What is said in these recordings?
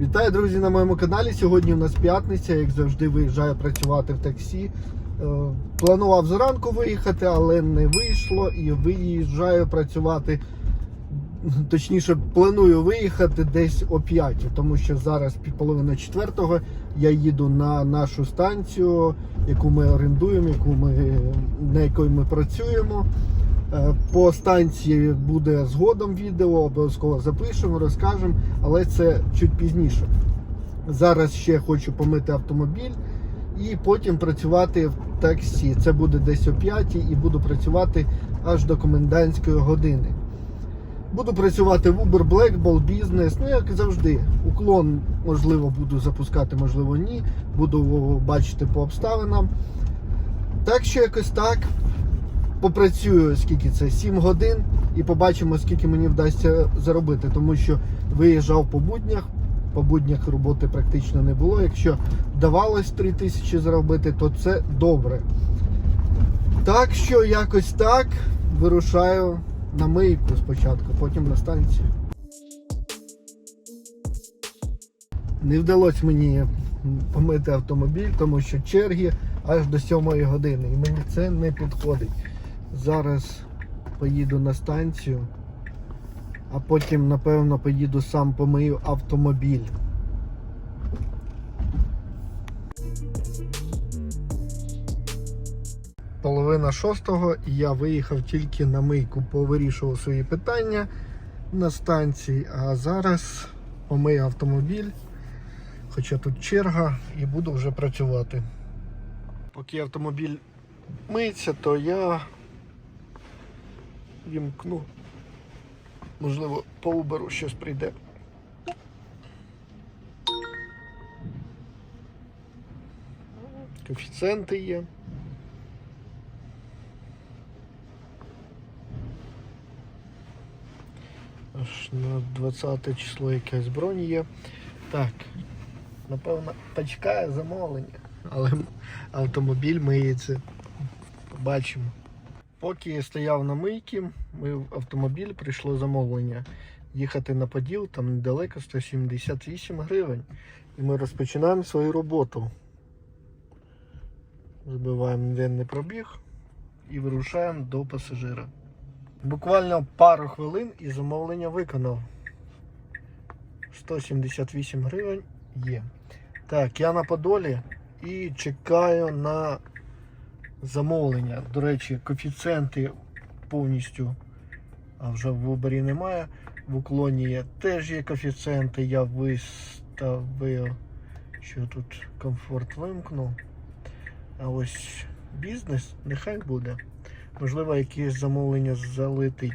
Вітаю, друзі, на моєму каналі. Сьогодні у нас п'ятниця, як завжди, виїжджаю працювати в таксі. Е, Планував зранку виїхати, але не вийшло і виїжджаю працювати. Точніше, планую виїхати десь о 5, тому що зараз півполовина четвертого я їду на нашу станцію, яку ми орендуємо, яку ми, на якої ми працюємо. Е, По станції буде згодом відео, обов'язково запишемо, розкажемо, але це чуть пізніше. Зараз ще хочу помити автомобіль і потім працювати в таксі. Це буде десь о 5 і буду працювати аж до комендантської години. Буду працювати в Uber Black Ball Business, ну як завжди. Уклон, можливо, буду запускати, можливо, ні. Буду бачити по обставинам. Так що якось так. Попрацюю скільки це 7 годин і побачимо, скільки мені вдасться заробити, тому що виїжджав по буднях. По буднях роботи практично не було. Якщо вдавалось 3 тисячі заробити, то це добре. Так що якось так вирушаю на мийку спочатку, потім на станцію. Не вдалося мені помити автомобіль, тому що черги аж до 7 години. І мені це не підходить. Зараз поїду на станцію, а потім, напевно, поїду сам помию автомобіль. Половина шостого і я виїхав тільки на мийку, повирішував свої питання на станції, а зараз помию автомобіль, хоча тут черга, і буду вже працювати. Поки автомобіль миється, то я вімкну. Можливо, по Uber щось прийде. Коефіцієнти є. Аж на 20 число якась бронь є. Так, напевно, почекає замовлення, але автомобіль миється. Побачимо. Поки я стояв на мийці, мив автомобіль, прийшло замовлення. Їхати на Поділ, там недалеко 178 гривень. І ми розпочинаємо свою роботу. Збиваємо денний пробіг і вирушаємо до пасажира. Буквально пару хвилин і замовлення виконав. 178 гривень є. Так, я на Подолі і чекаю на замовлення. До речі, коефіцієнти повністю, а вже в виборі немає. В уклоні є теж є коефіцієнти. Я виставив, що тут комфорт вимкнув. А ось бізнес нехай буде. Можливо, якесь замовлення залетить.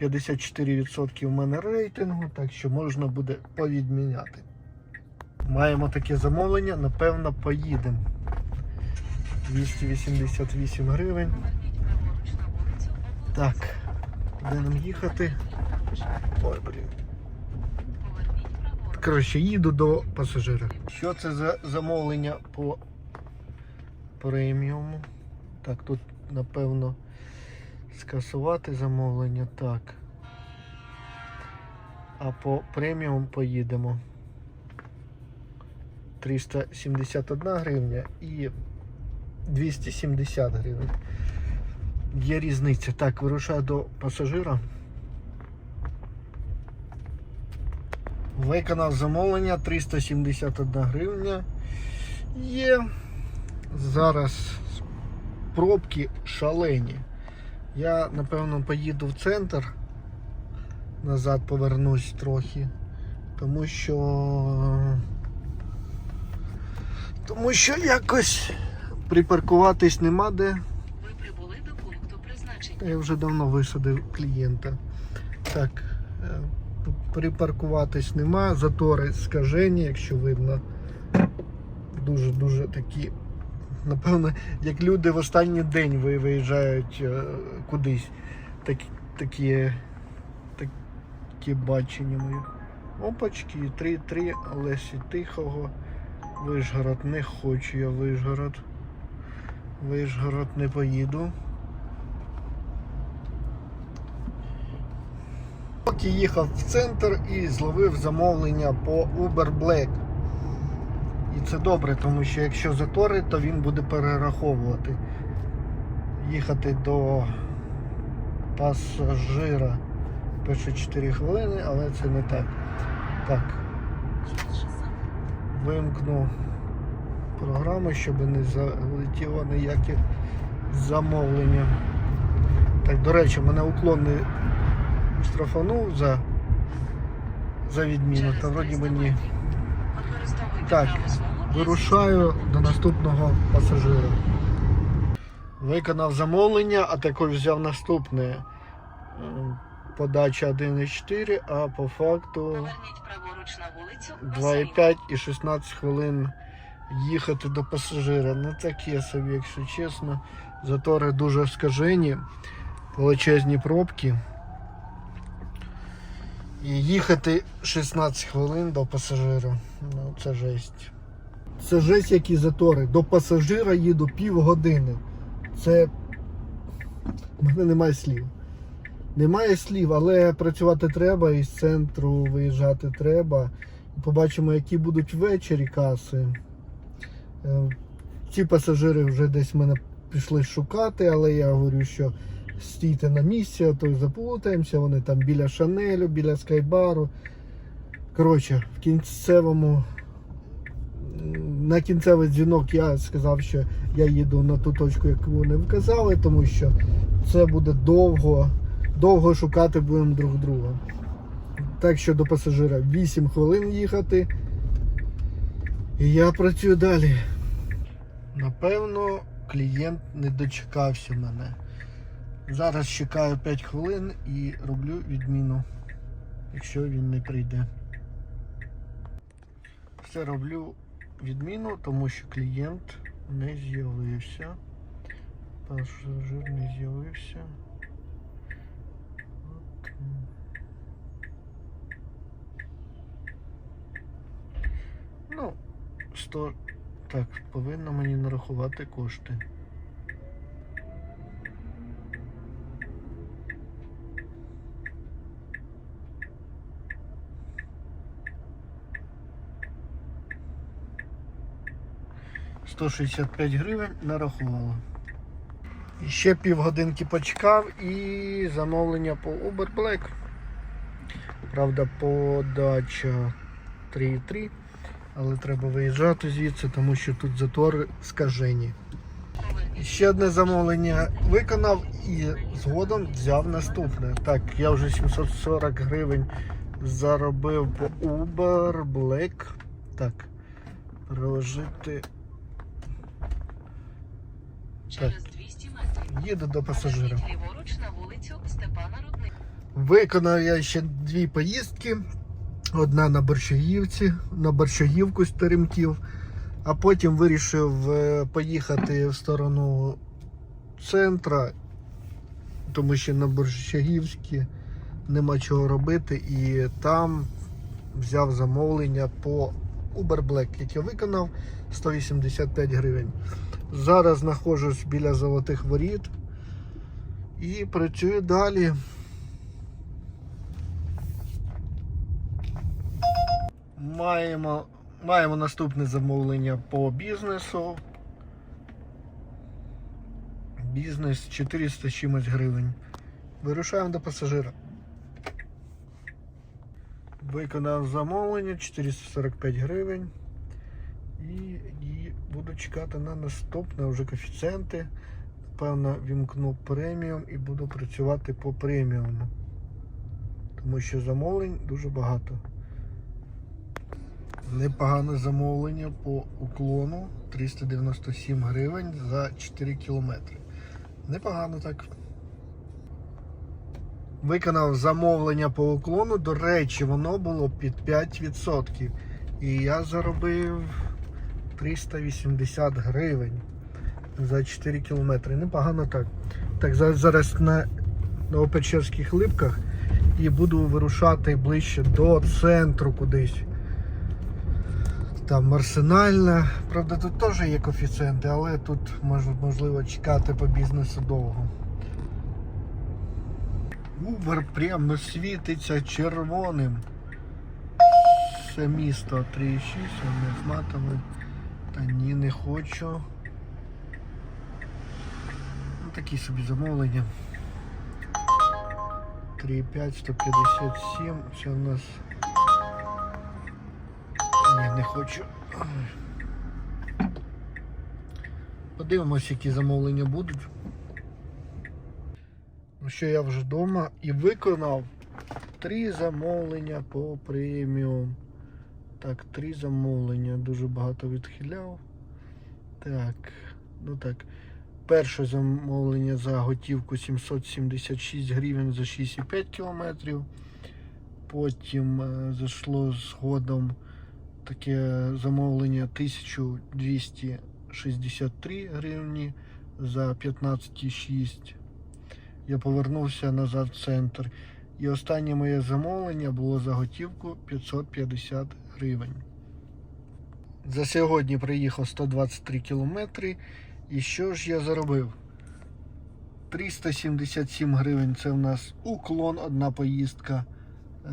54% в мене рейтингу, так що можна буде повідміняти. Маємо таке замовлення, напевно, поїдемо. 288 гривень. Так, куди нам їхати? Ой, блін. Коротше, їду до пасажира. Що це за замовлення по преміуму? Так, тут, напевно, скасувати замовлення. Так. А по преміум поїдемо. 371 гривня і 270 гривень. Є різниця. Так, вирушаю до пасажира. Виконав замовлення 371 гривня. Є. Зараз пробки шалені. Я, напевно, поїду в центр. Назад повернусь трохи. Тому що. Тому що якось припаркуватись нема де. Ви прибули до пункту призначення. Я вже давно висадив клієнта. Так, е, припаркуватись нема, затори скажені, якщо видно. Дуже-дуже такі. Напевно, як люди в останній день виїжджають е, кудись. Так, такі, такі бачення мої. Опачки, 3-3, Лесі Тихого. Вишгород не хочу я Вишгород. Вишгород не поїду. поки їхав в центр і зловив замовлення по Uber Black. І це добре, тому що якщо затори, то він буде перераховувати. Їхати до пасажира перші 4 хвилини, але це не так. Так, вимкну програму, щоб не залетіло ніяке замовлення. Так, до речі, мене уклон не штрафанув за, за відміну, та вроді мені Так, вирушаю до наступного пасажира. Виконав замовлення, а також взяв наступне. Е, Подача 1,4, а по факту Поверніть праворуч на вулицю. Басейн. 2,5 і 16 хвилин їхати до пасажира. Ну таке собі, якщо чесно. Затори дуже скажені, величезні пробки. І їхати 16 хвилин до пасажира. Ну це жесть. Це жесть, які затори. До пасажира їду півгодини. Це. У мене немає слів. Немає слів, але працювати треба, із центру виїжджати треба. Побачимо, які будуть ввечері каси. Е, Ці пасажири вже десь мене пішли шукати, але я говорю, що стійте на місці, а то заплутаємося. Вони там біля Шанелю, біля Скайбару. Коротше, в кінцевому. На кінцевий дзвінок я сказав, що я їду на ту точку, яку вони вказали, тому що це буде довго, довго шукати будемо друг друга. Так що до пасажира 8 хвилин їхати. І я працюю далі. Напевно, клієнт не дочекався мене. Зараз чекаю 5 хвилин і роблю відміну, якщо він не прийде. Все роблю відміну, тому що клієнт не з'явився. Пасажир не з'явився. Ну, 100. Так, повинно мені нарахувати кошти. Сто шістдесят п'ять гривень нарахувала. Ще півгодинки почекав і замовлення по Uber Black. Правда, подача 3,3. Але треба виїжджати звідси, тому що тут затори скажені. Ще одне замовлення виконав і згодом взяв наступне. Так, я вже 740 гривень заробив по Uber Black. Так, переложити. Через 200 метрів. Їду до пасажира. Виконав я ще дві поїздки. Одна на Борщагівці, на Борщагівку з Теремків, а потім вирішив е, поїхати в сторону центра, тому що на Борщагівській нема чого робити. І там взяв замовлення по Uber Black, яке виконав 185 гривень. Зараз знаходжусь біля золотих воріт і працюю далі. Маємо, маємо наступне замовлення по бізнесу. Бізнес 400 чимось гривень. Вирушаємо до пасажира. Виконав замовлення 445 гривень. І, і буду чекати на наступне вже коефіцієнти. Напевно, вімкну преміум і буду працювати по преміуму. Тому що замовлень дуже багато. Непогане замовлення по уклону 397 гривень за 4 кілометри. Непогано так. Виконав замовлення по уклону. До речі, воно було під 5%. І я заробив 380 гривень за 4 кілометри. Непогано так. Так, за- зараз на Новопечерських липках і буду вирушати ближче до центру кудись. Там арсенальна. Правда, тут теж є коефіцієнти, але тут мож- можливо чекати по бізнесу довго. Uber прямо світиться червоним. Це місто 3,6, не зматами. Та ні, не хочу. Ну, такі собі замовлення. 3,5, 157. Це у нас. Не хочу. Подивимось, які замовлення будуть. Ну що я вже вдома і виконав три замовлення по преміум. Так, три замовлення. Дуже багато відхиляв. Так, ну так. Перше замовлення за готівку 776 гривень за 6,5 кілометрів. Потім е, зайшло згодом таке замовлення 1263 гривні за 15,6. Я повернувся назад в центр. І останнє моє замовлення було за готівку 550 гривень. За сьогодні приїхав 123 кілометри. І що ж я заробив? 377 гривень це в нас уклон, одна поїздка, е,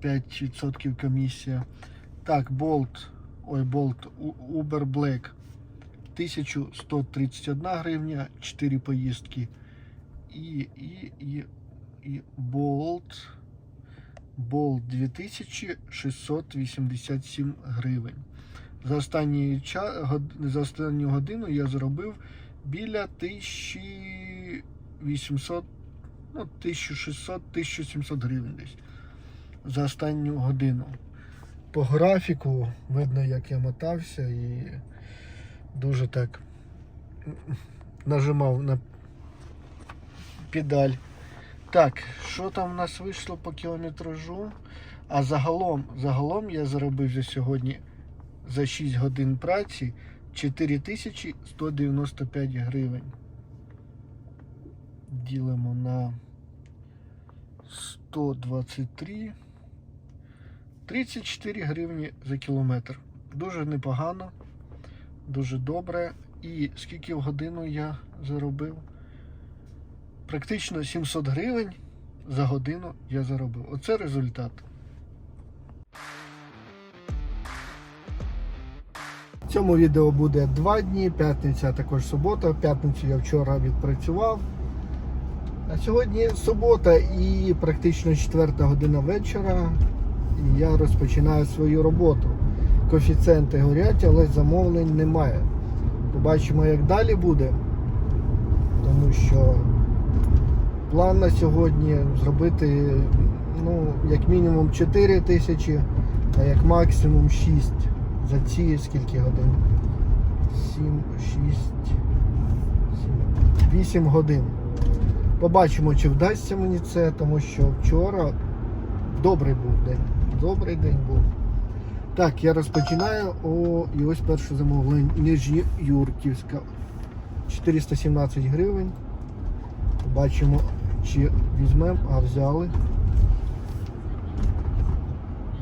5% комісія. Так, Bolt, ой, Bolt, Uber Black 1131 гривня, 4 поїздки. І, і, і, і Bolt, Bolt 2687 гривень. За, останній ча, за останню годину я заробив біля 1800, ну, 1600-1700 гривень десь. За останню годину. По графіку видно, як я мотався і дуже так нажимав на педаль. Так, що там в нас вийшло по кілометражу? А загалом, загалом я заробив за сьогодні за 6 годин праці 4195 гривень. Ділимо на 123. 34 гривні за кілометр. Дуже непогано, дуже добре. І скільки в годину я заробив? Практично 700 гривень за годину я заробив. Оце результат. В цьому відео буде два дні, п'ятниця, а також субота. П'ятницю я вчора відпрацював. А сьогодні субота і практично четверта година вечора. І я розпочинаю свою роботу. Коефіцієнти горять, але замовлень немає. Побачимо, як далі буде. Тому що план на сьогодні зробити ну, як мінімум 4 тисячі, а як максимум 6 за ці скільки годин? 7, 6, 7, 8 годин. Побачимо, чи вдасться мені це, тому що вчора добрий був день. Добрий день був. Так, я розпочинаю. О, і ось перше замовлення. Нижньоюрківська. 417 гривень. Побачимо, чи візьмемо, а взяли.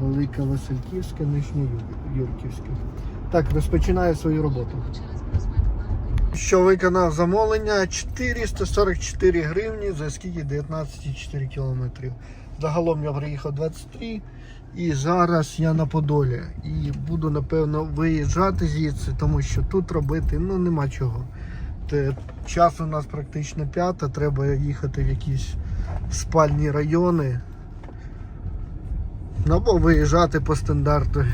Велика Васильківська, Нижньоюрківська. Так, розпочинаю свою роботу. Що виконав замовлення 444 гривні за скільки 19,4 кілометрів. Загалом я приїхав 23 і зараз я на Подолі. І буду напевно виїжджати звідси, тому що тут робити ну нема чого. Час у нас практично п'ята, треба їхати в якісь спальні райони. Ну, Або виїжджати по стандарту.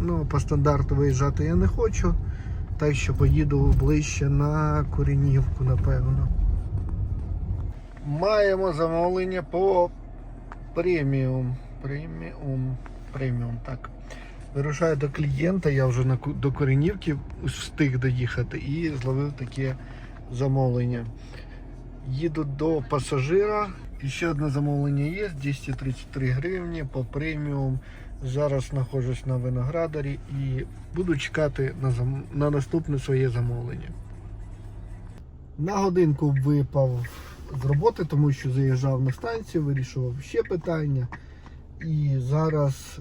Ну, по стандарту виїжджати я не хочу. Так що поїду ближче на Куренівку, напевно. Маємо замовлення по преміум. Преміум. Преміум, так. Вирушаю до клієнта, я вже на, до Коренівки встиг доїхати і зловив таке замовлення. Їду до пасажира. І ще одне замовлення є 233 гривні по преміум. Зараз знаходжусь на виноградарі і буду чекати на, зам... на наступне своє замовлення. На годинку випав з роботи, тому що заїжджав на станцію, вирішував ще питання. І зараз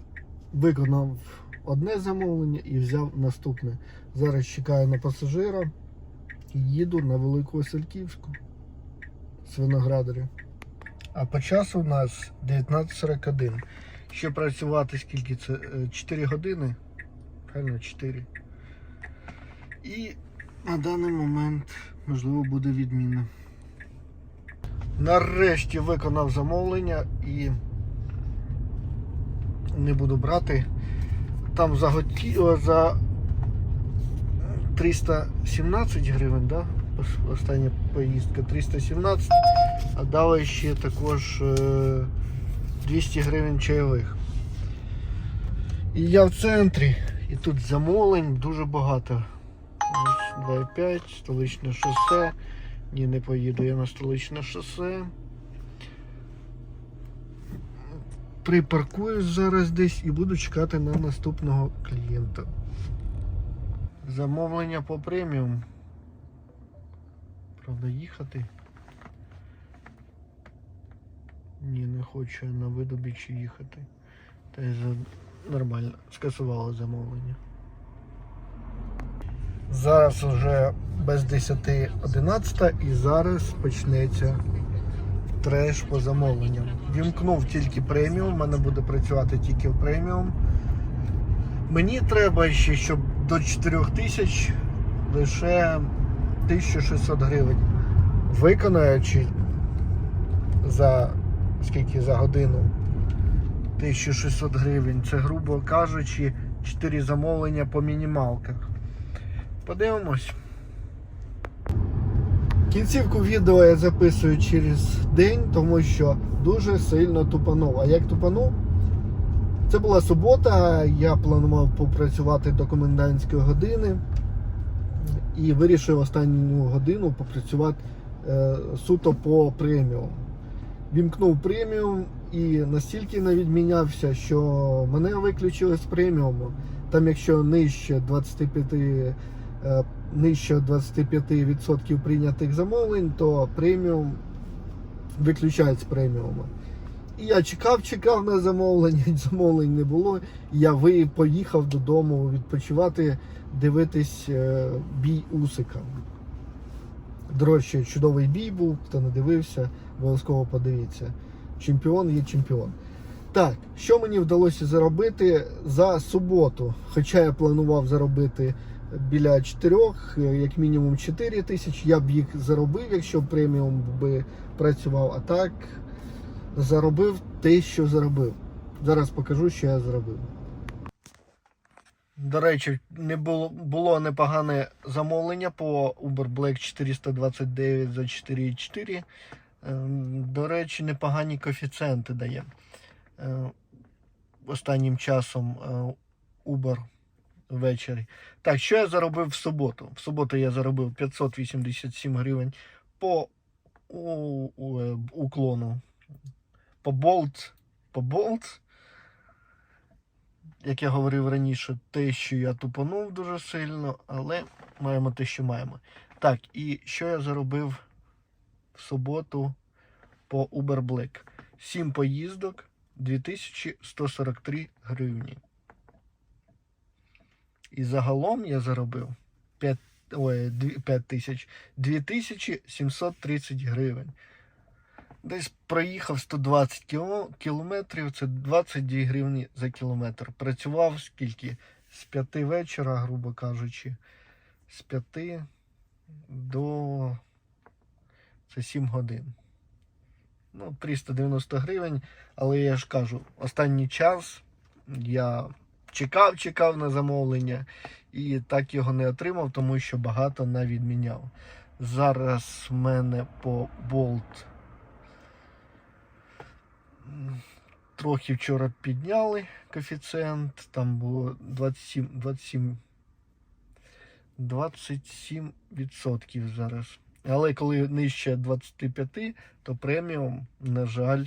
виконав одне замовлення і взяв наступне. Зараз чекаю на пасажира і їду на Велику Васильківську з виноградаря. А по часу у нас 19.41. Ще працювати скільки це? 4 години. Правильно, 4. І на даний момент можливо буде відміна. Нарешті виконав замовлення і не буду брати. Там за, за 317 гривень, да? Остання поїздка 317, а дали ще також е, 200 гривень чайових. І я в центрі, і тут замовлень дуже багато. Ось 2,5, столичне шосе. Ні, не поїду я на столичне шосе. Припаркуюсь зараз десь і буду чекати на наступного клієнта. Замовлення по преміум. Правда, їхати. Ні, не хочу на видобічі їхати. Та й за... нормально. Скасували замовлення. Зараз вже без 10.11 і зараз почнеться треш по замовленням. Вімкнув тільки преміум, в мене буде працювати тільки в преміум. Мені треба ще, щоб до 4000 лише 1600 гривень. Виконаючи за скільки за годину 1600 гривень. Це, грубо кажучи, 4 замовлення по мінімалках. Подивимось. Кінцівку відео я записую через день, тому що дуже сильно тупанув. А як тупанув? Це була субота, я планував попрацювати до комендантської години і вирішив останню годину попрацювати е, суто по преміум. Вімкнув преміум і настільки не відмінявся, що мене виключили з преміуму. Там, якщо нижче 25, е, нижче 25% прийнятих замовлень, то преміум виключають з преміуму. І я чекав, чекав на замовлення, замовлень не було. Я ви поїхав додому відпочивати, дивитись е, бій Усика. До речі, чудовий бій був, хто не дивився, обов'язково подивіться. Чемпіон є чемпіон. Так, що мені вдалося заробити за суботу? Хоча я планував заробити біля 4, як мінімум 4 тисячі, я б їх заробив, якщо преміум би працював. А так заробив те, що заробив. Зараз покажу, що я зробив. До речі, не було, було непогане замовлення по Uber Black 429 за 4,4. Ем, До речі, непогані коефіцієнти дає. Е, Останнім часом е, Uber ввечері. Так, що я заробив в суботу? В суботу я заробив 587 гривень по у, у, е, уклону. По Bolt. По Bolt. Як я говорив раніше, те, що я тупанув дуже сильно, але маємо те, що маємо. Так, і що я заробив в суботу по Uber Black? 7 поїздок, 2143 гривні. І загалом я заробив 5, ой, 5 тисяч, 2730 гривень. Десь проїхав 120 кілометрів, це 22 гривні за кілометр. Працював скільки? З 5 вечора, грубо кажучи, з 5 до це 7 годин. Ну, 390 гривень, але я ж кажу, останній час я чекав, чекав на замовлення і так його не отримав, тому що багато не відміняв. Зараз в мене по м, трохи вчора підняли коефіцієнт, там було 27, 27, 27 відсотків зараз. Але коли нижче 25, то преміум, на жаль,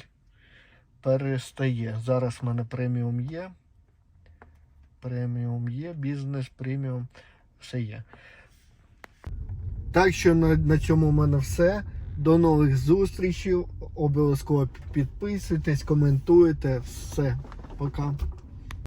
перестає. Зараз в мене преміум є. Преміум є, бізнес, преміум, все є. Так що на, на цьому в мене все. До нових зустрічей. Обов'язково підписуйтесь, коментуйте. Все. Пока.